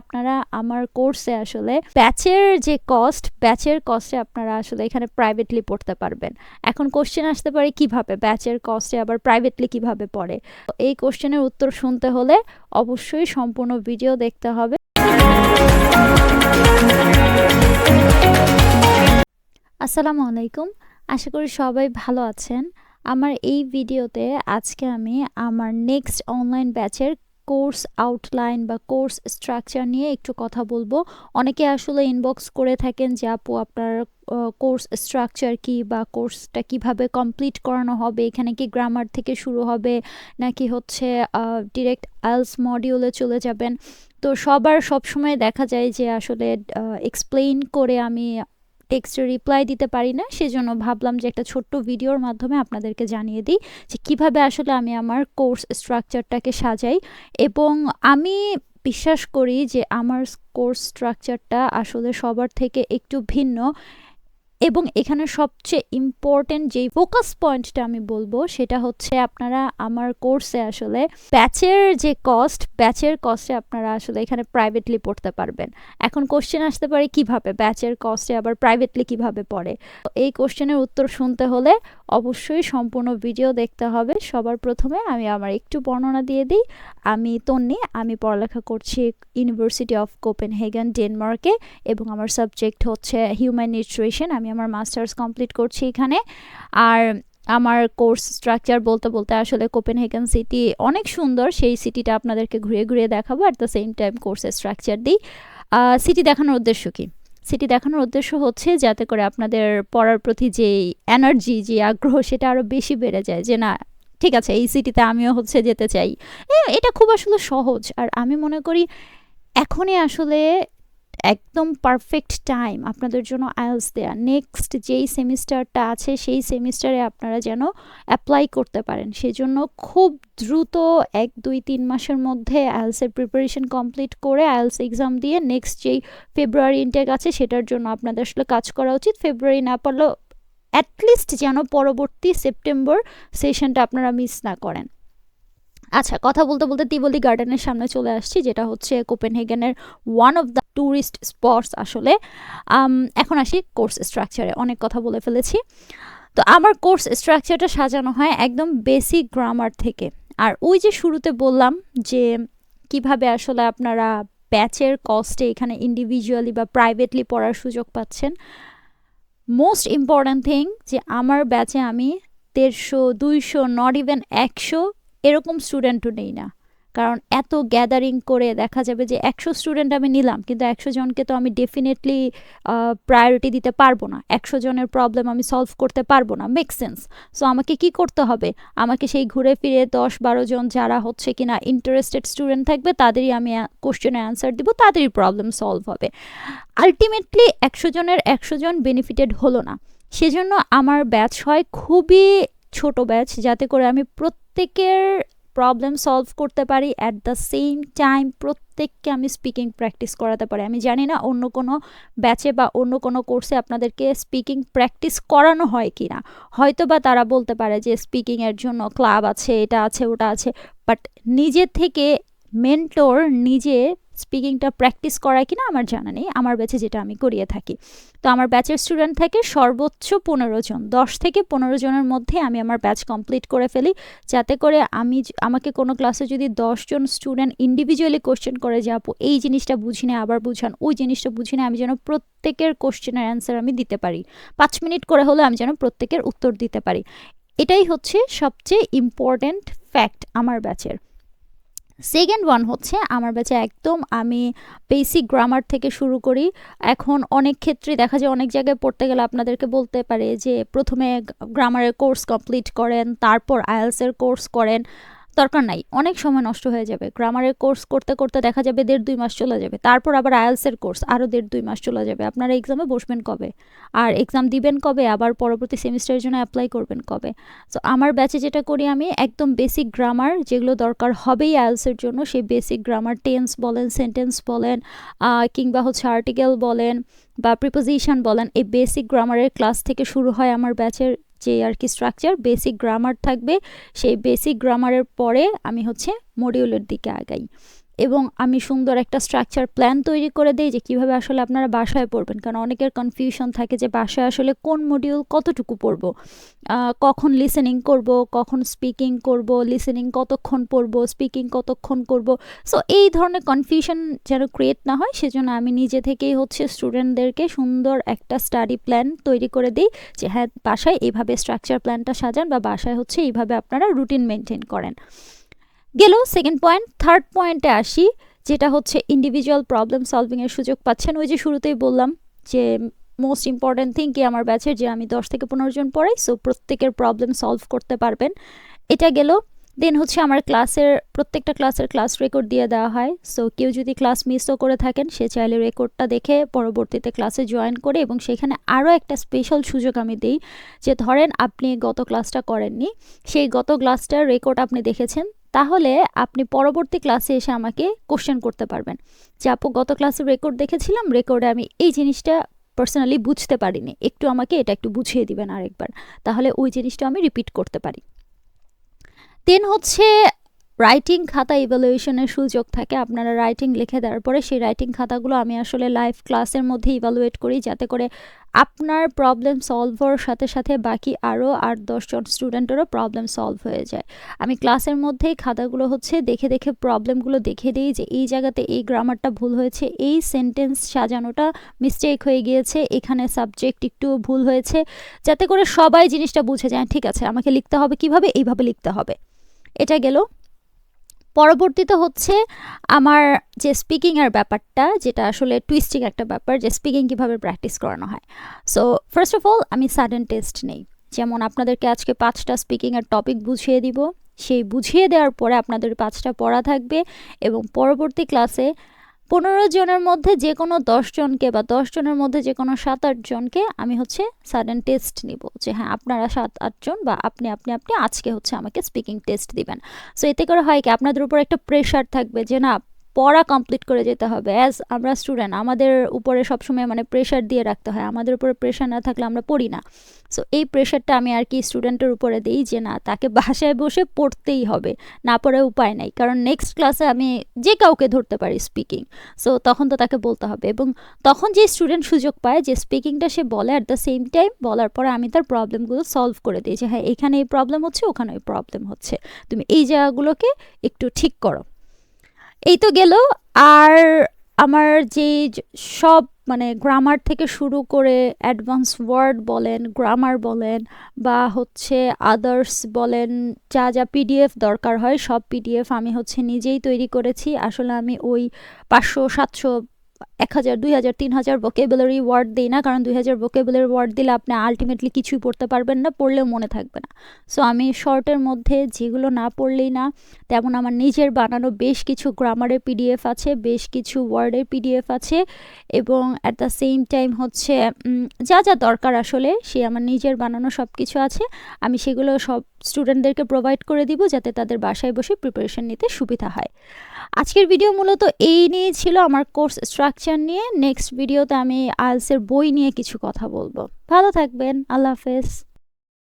আপনারা আমার কোর্সে আসলে ব্যাচের যে কস্ট ব্যাচের কস্টে আপনারা আসলে এখানে প্রাইভেটলি পড়তে পারবেন। এখন কোশ্চেন আসতে পারে কীভাবে? ব্যাচের কস্টে আবার প্রাইভেটলি কীভাবে পড়ে? এই কোশ্চেনের উত্তর শুনতে হলে অবশ্যই সম্পূর্ণ ভিডিও দেখতে হবে। আসসালামু আলাইকুম। আশা করি সবাই ভালো আছেন। আমার এই ভিডিওতে আজকে আমি আমার নেক্সট অনলাইন ব্যাচের কোর্স আউটলাইন বা কোর্স স্ট্রাকচার নিয়ে একটু কথা বলব। অনেকে আসলে ইনবক্স করে থাকেন যে, আপু, আপনার কোর্স স্ট্রাকচার কি বা কোর্সটা কীভাবে কমপ্লিট করানো হবে? এখানে কি গ্রামার থেকে শুরু হবে? নাকি হচ্ছে ডিরেক্ট আলস মডিউলে চলে যাবেন? তো সবার সবসময় দেখা যায় যে, আসলে এক্সপ্লেইন করে আমি টেক্সটে রিপ্লাই দিতে পারি না, সেজন্য ভাবলাম যে একটা ছোট্ট ভিডিওর মাধ্যমে আপনাদেরকে জানিয়ে দিই যে কীভাবে আসলে আমি আমার কোর্স স্ট্রাকচারটাকে সাজাই এবং আমি বিশ্বাস করি যে আমার কোর্স স্ট্রাকচারটা আসলে সবার থেকে একটু ভিন্ন এবং এখানে সবচেয়ে ইম্পর্টেন্ট যেই ফোকাস পয়েন্টটা আমি বলব, সেটা হচ্ছে আপনারা আমার কোর্সে আসলে ব্যাচের যে কস্ট ব্যাচের কস্টে আপনারা আসলে এখানে প্রাইভেটলি পড়তে পারবেন। এখন কোশ্চেন আসতে পারে কীভাবে? ব্যাচের কস্টে আবার প্রাইভেটলি কীভাবে পড়ে? এই কোশ্চেনের উত্তর শুনতে হলে অবশ্যই সম্পূর্ণ ভিডিও দেখতে হবে। সবার প্রথমে আমি আমার একটু বর্ণনা দিয়ে দিই। আমি তন্নি, আমি পড়ালেখা করছি ইউনিভার্সিটি অফ কোপেন হেগান ডেনমার্কে এবং আমার সাবজেক্ট হচ্ছে হিউম্যান নিউট্রিশন আমি আমার মাস্টার্স কমপ্লিট করছি এখানে। আর আমার কোর্স স্ট্রাকচার বলতে বলতে আসলে কোপেনহেগেন সিটি অনেক সুন্দর, সেই সিটিটা আপনাদেরকে ঘুরে ঘুরে দেখাবো। অ্যাট দ্য সেম টাইম কোর্সের স্ট্রাকচার দিই। সিটি দেখানোর উদ্দেশ্য কী? সিটি দেখানোর উদ্দেশ্য হচ্ছে যাতে করে আপনাদের পড়ার প্রতি যে এনার্জি যে আগ্রহ, সেটা আরও বেশি বেড়ে যায় যে, না, ঠিক আছে, এই সিটিতে আমিও হচ্ছে যেতে চাই। এটা খুব আসলে সহজ। আর আমি মনে করি এখনই আসলে একদম পারফেক্ট টাইম আপনাদের জন্য আইএলস দেয়া। নেক্সট যেই সেমিস্টারটা আছে, সেই সেমিস্টারে আপনারা যেন অ্যাপ্লাই করতে পারেন। সেজন্য খুব দ্রুত এক, দুই, তিন মাসের মধ্যে আইএলসের প্রিপারেশন কমপ্লিট করে আইএলস এক্সাম দিয়ে নেক্সট যেই ফেব্রুয়ারি ইনটেক আছে, সেটার জন্য আপনাদের আসলে কাজ করা উচিত। ফেব্রুয়ারি না পারলেও অ্যাটলিস্ট যেন পরবর্তী সেপ্টেম্বর সেশনটা আপনারা মিস না করেন। আচ্ছা কথা বলতে বলতে তিবলি গার্ডেনের সামনে চলে আসছি, যেটা হচ্ছে কোপেনহেগেনের one of the tourist spots আসলে। এখন আসি কোর্স স্ট্রাকচারে অনেক কথা বলে ফেলেছি। তো আমার কোর্স স্ট্রাকচারটা সাজানো হয় একদম বেসিক গ্রামার থেকে। আর ওই যে শুরুতে বললাম যে কীভাবে আসলে আপনারা ব্যাচের কস্টে এখানে ইন্ডিভিজুয়ালি বা প্রাইভেটলি পড়ার সুযোগ পাচ্ছেন। মোস্ট ইম্পর্ট্যান্ট থিং যে আমার ব্যাচে আমি দেড়শো, দুইশো নট ইভেন একশো এরকম স্টুডেন্টও নেই না। কারণ এত গ্যাদারিং করে দেখা যাবে যে একশো স্টুডেন্ট আমি নিলাম, কিন্তু একশো জনকে তো আমি ডেফিনেটলি প্রায়োরিটি দিতে পারব না। একশো জনের প্রবলেম আমি সলভ করতে পারব না। মেক সেন্স সো আমাকে কি করতে হবে? আমাকে সেই ঘুরে ফিরে দশ বারো জন যারা হচ্ছে কিনা ইন্টারেস্টেড স্টুডেন্ট থাকবে, তাদেরই আমি কোশ্চেনে অ্যান্সার দিব, তাদেরই প্রবলেম সলভ হবে। আলটিমেটলি একশো জনের একশো জন বেনিফিটেড হলো না। সেজন্য আমার ব্যাচ হয় খুবই ছোট ব্যাচ যাতে করে আমি প্রত্যেকের প্রবলেম সলভ করতে পারি অ্যাট দ্য সেম টাইম প্রত্যেককে আমি স্পিকিং প্র্যাকটিস করাতে পারি। আমি জানি না অন্য কোনো ব্যাচে বা অন্য কোনো কোর্সে আপনাদেরকে স্পিকিং প্র্যাকটিস করানো হয় কি না। হয়তো বা তারা বলতে পারে যে স্পিকিংয়ের জন্য ক্লাব আছে, এটা আছে, ওটা আছে বাট নিজে থেকে মেন্টর নিজে স্পিকিংটা প্র্যাকটিস করায় কিনা আমার জানা নেই। আমার ব্যাচে যেটা আমি করিয়ে থাকি। তো আমার ব্যাচের স্টুডেন্ট থাকে সর্বোচ্চ পনেরো জন। দশ থেকে পনেরো জনের মধ্যে আমি আমার ব্যাচ কমপ্লিট করে ফেলি। যাতে করে আমি আমাকে কোনো ক্লাসে যদি দশজন স্টুডেন্ট ইন্ডিভিজুয়ালি কোশ্চেন করে যাব এই জিনিসটা বুঝি না আবার বুঝান। ওই জিনিসটা বুঝি না আমি যেন প্রত্যেকের কোশ্চেনের অ্যান্সার আমি দিতে পারি। পাঁচ মিনিট করে হলে আমি যেন প্রত্যেকের উত্তর দিতে পারি। এটাই হচ্ছে সবচেয়ে ইম্পর্ট্যান্ট ফ্যাক্ট আমার ব্যাচের সেকেন্ড ওয়ান হচ্ছে আমার ব্যাচে একদম আমি বেসিক গ্রামার থেকে শুরু করি। এখন অনেক ক্ষেত্রে দেখা যায় অনেক জায়গায় পড়তে গেলে আপনাদেরকে বলতে পারে যে প্রথমে গ্রামারের কোর্স কমপ্লিট করেন, তারপর আয়েলসের কোর্স করেন। দরকার নাই, অনেক সময় নষ্ট হয়ে যাবে। গ্রামারের কোর্স করতে করতে দেখা যাবে দেড় দুই মাস চলে যাবে। তারপর আবার আইএলসের কোর্স আরও দেড় দুই মাস চলে যাবে। আপনারা এক্সামে বসবেন কবে? আর এক্সাম দিবেন কবে? আবার পরবর্তী সেমিস্টারের জন্য অ্যাপ্লাই করবেন কবে? সো আমার ব্যাচে যেটা করি আমি, একদম বেসিক গ্রামার যেগুলো দরকার হবেই আইএলসের জন্য, সেই বেসিক গ্রামার টেন্স বলেন সেন্টেন্স বলেন কিংবা হচ্ছে আর্টিকেল বলেন, বা প্রিপোজিশন বলেন, এই বেসিক গ্রামারের ক্লাস থেকে শুরু হয় আমার ব্যাচের যে আর কি স্ট্রাকচার বেসিক গ্রামার থাকবে, সেই বেসিক গ্রামারের পরে আমি হচ্ছে মডিউলের দিকে আগাই। এবং আমি সুন্দর একটা স্ট্রাকচার প্ল্যান তৈরি করে দিই যে কীভাবে আসলে আপনারা বাসায় পড়বেন। কারণ অনেকের কনফিউশন থাকে যে বাসায় আসলে কোন মডিউল কতটুকু পড়ব। কখন লিসেনিং করব, কখন স্পিকিং করব লিসেনিং কতক্ষণ পড়ব স্পিকিং কতক্ষণ করব। সো এই ধরনের কনফিউশন যেন ক্রিয়েট না হয়, সেজন্য আমি নিজে থেকেই হচ্ছে স্টুডেন্টদেরকে সুন্দর একটা স্টাডি প্ল্যান তৈরি করে দিই যে হ্যাঁ বাসায় এইভাবে স্ট্রাকচার প্ল্যানটা সাজান বা বাসায় হচ্ছে এইভাবে আপনারা রুটিন মেনটেন করেন। গেল সেকেন্ড পয়েন্ট থার্ড পয়েন্টে আসি, যেটা হচ্ছে ইন্ডিভিজুয়াল প্রবলেম সলভিংয়ের সুযোগ পাচ্ছেন। ওই যে শুরুতেই বললাম যে মোস্ট ইম্পর্ট্যান্ট থিং কি আমার ব্যাচের যে আমি দশ থেকে পনেরো জন পড়াই সো প্রত্যেকের প্রবলেম সলভ করতে পারবেন। এটা গেল দেন হচ্ছে আমার ক্লাসের প্রত্যেকটা ক্লাসের ক্লাস রেকর্ড দিয়ে দেওয়া হয়। সো কেউ যদি ক্লাস মিসও করে থাকেন, সে চাইলে রেকর্ডটা দেখে পরবর্তীতে ক্লাসে জয়েন করে এবং সেখানে আরও একটা স্পেশাল সুযোগ আমি দিই যে ধরেন আপনি গত ক্লাসটা করেননি, সেই গত ক্লাসটার রেকর্ড আপনি দেখেছেন তাহলে আপনি পরবর্তী ক্লাসে এসে আমাকে কোশ্চেন করতে পারবেন। যে আপু, গত ক্লাসের রেকর্ড দেখেছিলাম রেকর্ডে আমি এই জিনিসটা পার্সোনালি বুঝতে পারিনি। একটু আমাকে এটা একটু বুঝিয়ে দিবেন আরেকবার। তাহলে ওই জিনিসটা আমি রিপিট করতে পারি। দেন হচ্ছে রাইটিং খাতা ইভ্যালুয়েশনের সুযোগ থাকে। আপনারা রাইটিং লিখে দেওয়ার পরে সেই রাইটিং খাতাগুলো আমি আসলে লাইভ ক্লাসের মধ্যে ইভ্যালুয়েট করি যাতে করে আপনার প্রবলেম সলভ হওয়ার সাথে সাথে বাকি আরও আট দশজন স্টুডেন্টেরও প্রবলেম সলভ হয়ে যায়। আমি ক্লাসের মধ্যেই খাতাগুলো হচ্ছে দেখে দেখে প্রবলেমগুলো দেখে দিই যে এই জায়গাতে এই গ্রামারটা ভুল হয়েছে, এই সেন্টেন্স সাজানোটা মিস্টেক হয়ে গিয়েছে, এখানে সাবজেক্ট একটু ভুল হয়েছে। যাতে করে সবাই জিনিসটা বুঝে যায়, ঠিক আছে, আমাকে লিখতে হবে কীভাবে? এইভাবে লিখতে হবে। এটা গেল। পরবর্তীতে হচ্ছে আমার যে স্পিকিংয়ের ব্যাপারটা, যেটা আসলে টুইস্টিং একটা ব্যাপার, যে স্পিকিং কীভাবে প্র্যাকটিস করানো হয়। সো ফার্স্ট অফ অল আমি সাডেন টেস্ট নেই। যেমন আপনাদেরকে আজকে পাঁচটা স্পিকিংয়ের টপিক বুঝিয়ে দিব। সেই বুঝিয়ে দেওয়ার পরে আপনাদের পাঁচটা পড়া থাকবে এবং পরবর্তী ক্লাসে পনেরো জনের মধ্যে যে কোনো জনকে বা জনের মধ্যে যে কোনো সাত আট জনকে আমি হচ্ছে সাডেন টেস্ট নিব। যে হ্যাঁ আপনারা সাত আটজন বা আপনি আপনি আপনি আজকে হচ্ছে আমাকে স্পিকিং টেস্ট দিবেন। সো এতে করে হয় কি, আপনাদের উপর একটা প্রেশার থাকবে যে না পড়া কমপ্লিট করে যেতে হবে অ্যাজ আমরা স্টুডেন্ট আমাদের উপরে সবসময় মানে প্রেশার দিয়ে রাখতে হয়, আমাদের উপরে প্রেশার না থাকলে আমরা পড়ি না। সো এই প্রেশারটা আমি আর কি স্টুডেন্টের উপরে দিই যে না, তাকে বাসায় বসে পড়তেই হবে, না পড়ে উপায় নাই। কারণ নেক্সট ক্লাসে আমি যে কাউকে ধরতে পারি স্পিকিং সো তখন তো তাকে বলতে হবে। এবং তখন যে স্টুডেন্ট সুযোগ পায় যে স্পিকিংটা সে বলে অ্যাট দ্য সেম টাইম বলার পরে আমি তার প্রবলেমগুলো সলভ করে দিই যে হ্যাঁ এখানে এই প্রবলেম হচ্ছে ওখানে ওই প্রবলেম হচ্ছে। তুমি এই জায়গাগুলোকে একটু ঠিক করো। এই তো গেল। আর আমার যে সব মানে গ্রামার থেকে শুরু করে অ্যাডভান্স ওয়ার্ড বলেন গ্রামার বলেন বা হচ্ছে আদার্স বলেন, যা যা পিডিএফ দরকার হয় সব পিডিএফ আমি হচ্ছে নিজেই তৈরি করেছি। আসলে আমি ওই পাঁচশো, সাতশো এক হাজার, দুই হাজার, তিন হাজার ভোকেবুলারি ওয়ার্ড দিই না, কারণ দুই হাজার ভোকেবুলারি ওয়ার্ড দিলে আপনি আলটিমেটলি কিছুই পড়তে পারবেন না, পড়লেও মনে থাকবে না। সো আমি শর্টের মধ্যে যেগুলো না পড়লেই না, তেমন আমার নিজের বানানো বেশ কিছু গ্রামারের পিডিএফ আছে, বেশ কিছু ওয়ার্ডের পিডিএফ আছে, এবং অ্যাট দ্য সেম টাইম হচ্ছে যা যা দরকার আসলে, সে আমার নিজের বানানো সব কিছু আছে, আমি সেগুলো সব স্টুডেন্টদেরকে প্রোভাইড করে দিব, যাতে তাদের বাসায় বসে প্রিপারেশন নিতে সুবিধা হয়। আজকের ভিডিও মূলত এই নিয়ে ছিল আমার কোর্স স্ট্রাকচার নিয়ে। নেক্সট ভিডিওতে আমি আইএলসের বই নিয়ে কিছু কথা বলব। ভালো থাকবেন। আল্লাহ হাফেজ।